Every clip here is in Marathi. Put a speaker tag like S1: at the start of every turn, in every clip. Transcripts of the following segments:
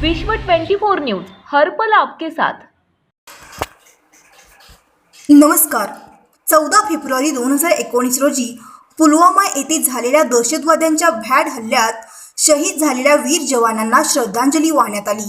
S1: विश्व 24 न्यूज हर्पल आपके साथ.
S2: नमस्कार. चौदा फेब्रुवारी दोन हजार एकोणीस रोजी पुलवामा येथे झालेल्या दहशतवाद्यांच्या भ्याड हल्ल्यात शहीद झालेल्या वीर जवानांना श्रद्धांजली वाहण्यात आली.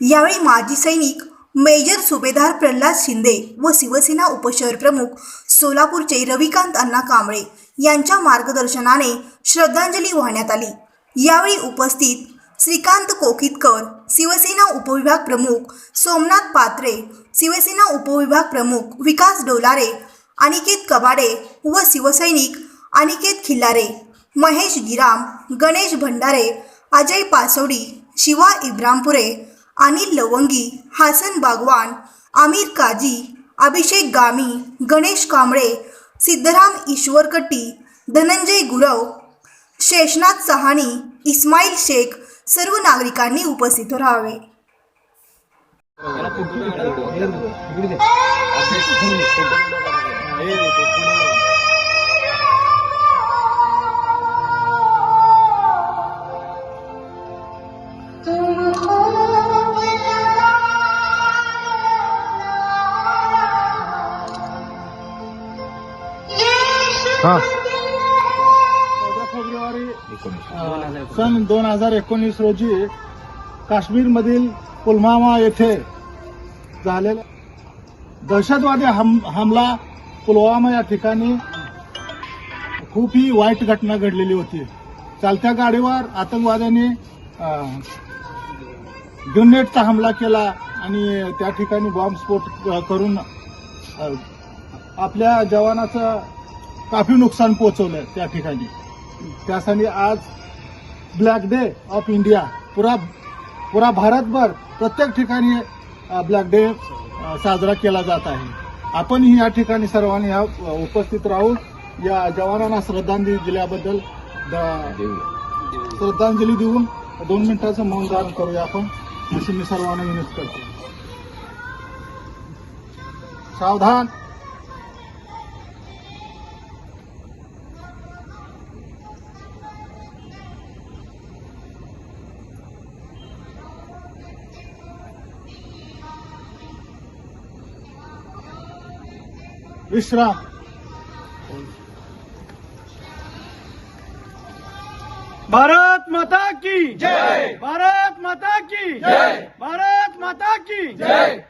S2: यावेळी माजी सैनिक मेजर सुभेदार प्रल्हाद शिंदे व शिवसेना उपशहर प्रमुख सोलापूरचे रविकांत अण्णा कांबळे यांच्या मार्गदर्शनाने श्रद्धांजली वाहण्यात आली. यावेळी उपस्थित श्रीकांत कोकितकर शिवसेना उपविभाग प्रमुख सोमनाथ पात्रे शिवसेना उपविभाग प्रमुख विकास डोलारे अनिकेत कबाडे व शिवसैनिक अनिकेत खिल्लारे महेश गिराम गणेश भंडारे अजय पासोडी शिवा इब्रामपुरे अनिल लवंगी हासन बागवान आमिर काजी अभिषेक गामी गणेश कांबळे सिद्धराम ईश्वरकट्टी धनंजय गुरव शेषनाथ सहानी इस्माईल शेख सर्व नागरिकांनी उपस्थित राहावे.
S3: हा.
S4: एकोणीस. सन दोन हजार एकोणीस रोजी काश्मीरमधील पुलवामा येथे झालेला दहशतवादी हम हमला पुलवामा या ठिकाणी खूप ही वाईट घटना घडलेली होती. चालत्या गाडीवर आतंकवाद्यांनी ग्रेनेडचा हमला केला आणि त्या ठिकाणी बॉम्बस्फोट करून आपल्या जवानाचं काफी नुकसान पोहोचवलं त्या ठिकाणी. त्यासाठी आज ब्लॅक डे ऑफ इंडिया पुरा पुरा भारतभर प्रत्येक ठिकाणी ब्लॅक डे साजरा केला जात आहे. आपणही या ठिकाणी सर्वांनी या उपस्थित राहून या जवानांना श्रद्धांजली दिल्याबद्दल द- श्रद्धांजली देऊन दोन मिनिटाचं मौन धारण करूया आपण. अशी मी सर्वांना विनंती करतो. सावधान! विश्राम
S3: भारत माता की. जय. भारत माता की. जय. भारत माता की. जय.